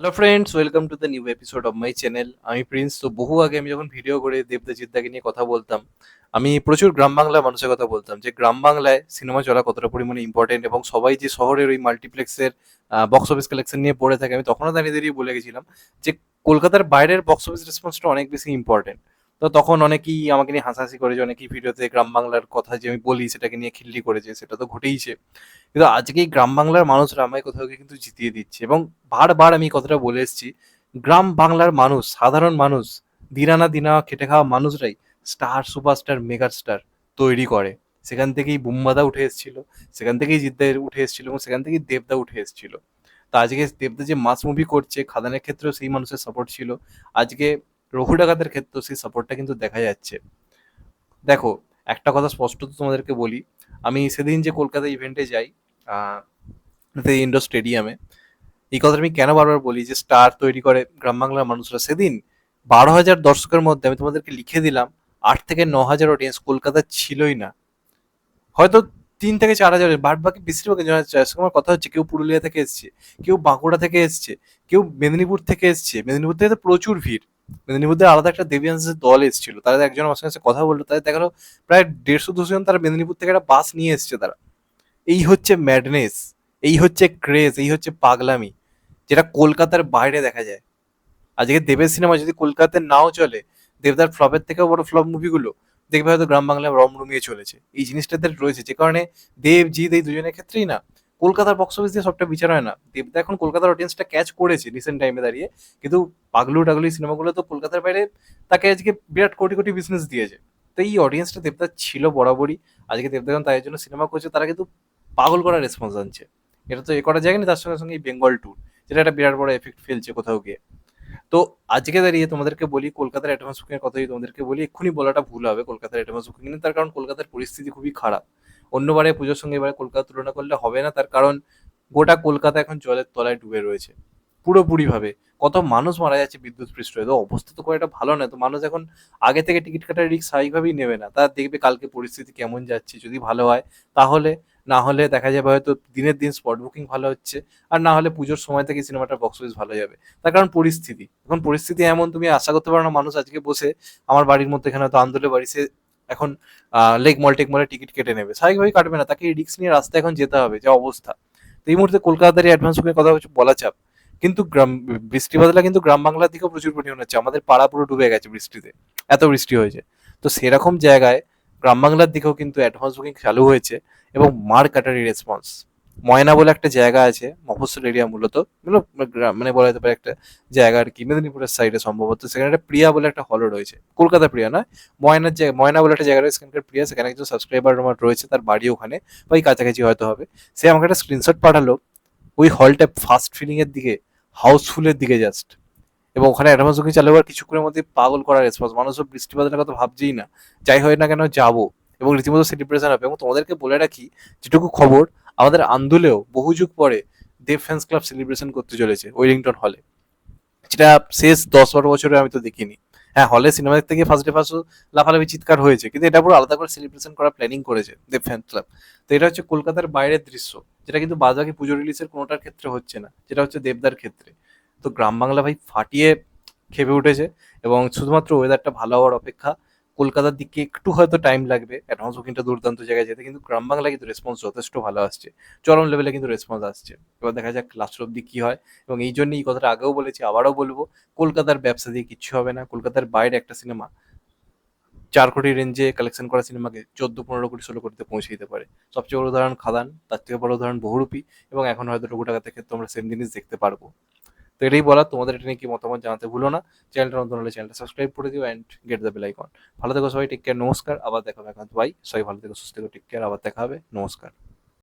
Hello friends welcome to the new episode of my channel আমি Prince, তো বহু আগে আমি যখন ভিডিও করে দেবদাজিৎদাকে নিয়ে কথা বলতাম, আমি প্রচুর গ্রাম বাংলা মানুষের কথা বলতাম যে গ্রাম বাংলায় সিনেমা চলা কতটা পরিমাণে ইম্পর্টেন্ট এবং সবাই যে শহরের ওই মাল্টিপ্লেক্সের বক্স অফিস কালেকশন নিয়ে পড়ে থাকে, আমি তখনও দাঁড়িয়ে দাঁড়িয়ে বলে গেছিলাম যে কলকাতার বাইরের বক্স অফিস রেসপন্সটা অনেক বেশি ইম্পর্টেন্ট তো তখন অনেকেই আমাকে নিয়ে হাসাহাসি করেছে অনেকেই ভিডিওতে গ্রাম বাংলার কথা যে, আমি বলি, সেটাকে নিয়ে খিল্লি করেছে সেটা তো ঘটেইছে। কিন্তু আজকে গ্রাম বাংলার মানুষরা আমায় কোথাও কিন্তু জিতিয়ে দিচ্ছে এবং বারবার আমি কথাটা বলে এসেছি, গ্রাম বাংলার মানুষ, সাধারণ মানুষ দিনানা দিনা খেটে খাওয়া মানুষরাই স্টার সুপারস্টার মেগা স্টার তৈরি করে। সেখান থেকেই বুম্বাদা উঠে এসেছিল, সেখান থেকেই জিদ্দা উঠে এসেছিল এবং সেখান থেকেই দেবদা উঠে এসেছিল। তো আজকে দেবদা যে মাস মুভি করছে, খাদানের ক্ষেত্রেও সেই মানুষের সাপোর্ট ছিল। আজকে রঘু ডাকাতের ক্ষেত্রেও সেই সাপোর্টটা কিন্তু দেখা যাচ্ছে। দেখো, একটা কথা স্পষ্টত তোমাদেরকে বলি, আমি সেদিন যে কলকাতা ইভেন্টে যাই ইন্ডোর স্টেডিয়ামে এই কথাটা আমি কেন বারবার বলি যে স্টার তৈরি করে গ্রাম বাংলার মানুষরা, সেদিন বারো হাজার দর্শকের মধ্যে আমি তোমাদেরকে লিখে দিলাম, আট থেকে ন হাজার অডিয়েন্স কলকাতা ছিলই না। হয়তো তিন থেকে চার হাজার বাদ বাকি বেশিরভাগ কথা হচ্ছে, কেউ পুরুলিয়া থেকে এসছে, কেউ বাঁকুড়া থেকে এসছে, কেউ মেদিনীপুর থেকে এসছে। মেদিনীপুর থেকে তো প্রচুর ভিড়। মেদিনীপুর থেকে আলাদা একটা দেবিয়ান্সের দল এসেছিল। তারা একজন আমার সঙ্গে কথা বলল। তাদের দেখাল প্রায় দেড়শো দুশো জন তারা মেদিনীপুর থেকে একটা বাস নিয়ে এসছে তারা। এই হচ্ছে ম্যাডনেস এই হচ্ছে ক্রেজ এই হচ্ছে পাগলামি, যেটা কলকাতার বাইরে দেখা যায়। আজকে দেবের সিনেমা যদি কলকাতায় নাও চলে, দেবদার ফ্লপের থেকেও বড় ফ্লপ মুভিগুলো দেখবে হয়তো গ্রাম বাংলায় রমরমিয়ে চলেছে। এই জিনিসটাতে রয়েছে, যে কারণে দেব, জিৎ এই দুজনের ক্ষেত্রেই না, কলকাতার বক্স অফিস দিয়ে সবটা বিচার হয় না। দেবদা এখন কলকাতার অডিয়েন্সটা ক্যাচ করেছে রিসেন্ট টাইমে দাঁড়িয়ে, কিন্তু পাগলু টাগলু সিনেমাগুলো তো কলকাতার বাইরে তাকে আজকে বিরাট কোটি কোটি বিজনেস দিয়েছে। তো এই অডিয়েন্সটা দেবদা ছিল বরাবরই, আজকে দেবদা যখন তাই জন্য সিনেমা করছে, তারা কিন্তু পাগল করার রেসপন্স আনছে। এটা তো এ করা যায় না তার সঙ্গে সঙ্গে এই বেঙ্গল ট্যুর যেটা একটা বিরাট বড় এফেক্ট ফেলছে কোথাও গিয়ে। তো আজকে দাঁড়িয়ে তোমাদেরকে বলি, কলকাতার অ্যাডভান্স এর কথাই তোমাদেরকে বলি, এক্ষুনি বলাটা ভুল হবে কলকাতার অ্যাডভান্স বুকিং তার কারণ কলকাতার পরিস্থিতি খুবই খারাপ। অন্যবারে পুজোর সঙ্গে এবারে কলকাতা তুলনা করলে হবে না, তার কারণ গোটা কলকাতা এখন জলের তলায় ডুবে রয়েছে, পুরোপুরিভাবে। কত মানুষ মারা যাচ্ছে বিদ্যুৎ পৃষ্ঠ, তো অবস্থা তো খুব একটা ভালো নয়, তো মানুষ এখন আগে থেকে টিকিট কাটার রিক্স স্বাভাবিকভাবেই নেবে না। তারা দেখবে কালকে পরিস্থিতি কেমন যাচ্ছে, যদি ভালো হয়, তাহলে না হলে দেখা যাবে হয়তো দিনের দিন স্পট বুকিং ভালো হচ্ছে, আর না হলে পুজোর সময় থেকে সিনেমাটার বক্স অফিস ভালো যাবে। তার কারণ পরিস্থিতি। এখন পরিস্থিতি এমন, তুমি আশা করতে পারো না মানুষ আজকে বসে আমার বাড়ির মধ্যে এখানে হয়তো আন্দোলে বাড়ি, সে এখন লেক মল টেক মলে টিকিট কেটে নেবে। স্বাভাবিকভাবেই কাটবে না, তাকে রিক্স নিয়ে রাস্তায় এখন যেতে হবে, যে অবস্থা। তো এই মুহূর্তে কলকাতার অ্যাডভান্স বুকিং কথা হচ্ছে বলা চাপ। কিন্তু গ্রাম, বৃষ্টি বাদলা কিন্তু গ্রাম বাংলার দিকেও প্রচুর পরিমাণ হচ্ছে। আমাদের পাড়া পুরো ডুবে গেছে বৃষ্টিতে, এত বৃষ্টি হয়েছে। তো সেরকম জায়গায় গ্রাম বাংলার দিকেও কিন্তু অ্যাডভান্স বুকিং চালু হয়েছে এবং মার কাটারি রেসপন্স ময়না বলে একটা জায়গা আছে মফস্বল এরিয়া মূলত। মানে বলা যেতে পারে একটা জায়গা আর কি, মেদিনীপুরের সাইডে সম্ভবত। সেখানে একটা প্রিয়া বলে একটা হলও রয়েছে। কলকাতা প্রিয়া নয়, ময়নার জায়গা, ময়না বলে একটা জায়গা রয়েছে সেখানকার প্রিয়া। সেখানে একজন সাবস্ক্রাইবার আমার রয়েছে, তার বাড়ি ওখানে, বা ওই কাছাকাছি হয়তো হবে। সে আমাকে একটা স্ক্রিনশট পাঠালো। ওই হলটা ফার্স্ট ফিলিংয়ের দিকে হাউসফুলের দিকে জাস্ট এবং ওখানে অ্যাডভান্স বুকিং চালু হওয়ার কিছুক্ষণের মধ্যে পাগল করার রেসপন্স মানুষ বৃষ্টিপাতের কথা ভাবছেই না। যাই হয় না কেন, যাব। এবং রীতিমতো সেলিব্রেশন হবে। এবং তোমাদেরকে বলে রাখি, যেটুকু খবর, আমাদের আন্দোলেও বহু যুগ পরে দেব ফ্যান্স ক্লাব সেলিব্রেশন করতে চলেছে ওয়েলিংটন হলে যেটা শেষ দশ বারো বছরে আমি তো দেখিনি। হ্যাঁ হলে সিনেমা দেখতে গিয়ে ফার্স্ট ফার্স্ট লাফালাফি চিৎকার হয়েছে। কিন্তু এটা পুরো আলাদা করে সেলিব্রেশন করার প্ল্যানিং করেছে দেব ফ্যান ক্লাব তো এটা হচ্ছে কলকাতার বাইরের দৃশ্য। যেটা কিন্তু বাজাকি পুজো রিলিজের কোনোটার ক্ষেত্রে হচ্ছে না। যেটা হচ্ছে দেবদার ক্ষেত্রে। তো গ্রাম বাংলা ভাই ফাটিয়ে খেপে উঠেছে এবং শুধুমাত্র ওয়েদারটা ভালো হওয়ার অপেক্ষা, কলকাতার দিকে একটু হয়তো টাইম লাগবে অ্যাডভান্স বুকিংটা দুর্দান্ত জায়গায় যেতে, কিন্তু গ্রাম বাংলা কিন্তু রেসপন্স যথেষ্ট ভালো আসছে। চরম লেভেলে কিন্তু রেসপন্স আসছে। এবার দেখা যাক লাস্ট অব্দি কী হয় এবং এই জন্যই এই কথাটা আগেও বলেছি, আবারও বলব, কলকাতার ব্যবসা দিয়ে কিচ্ছু হবে না। কলকাতার বাইরে একটা সিনেমা চার কোটি রেঞ্জে কালেকশন করা সিনেমাকে চোদ্দ, পনেরো কোটি, ষোলো কোটিতে পৌঁছে দিতে পারে। সবচেয়ে বড় উদাহরণ খাদান, তার থেকে বড় উদাহরণ বহুরূপী এবং এখন হয়তো টুকু টাকাতে ক্ষেত্রে আমরা সেম জিনিস দেখতে পারব। তো এটাই বলা তোমাদের এটা নিয়ে কি মতামত জানাতে ভুলো না। চ্যানেলটা নতুন হলে চ্যানেলটা সাবস্ক্রাইব করে দিও and get the bell icon ভালো থেকো সবাই টেক কেয়ার নমস্কার, আবার দেখা হবে এখন সবাই ভালো থেকো, সুস্থ থেকো টেক কেয়ার আবার দেখা হবে। নমস্কার।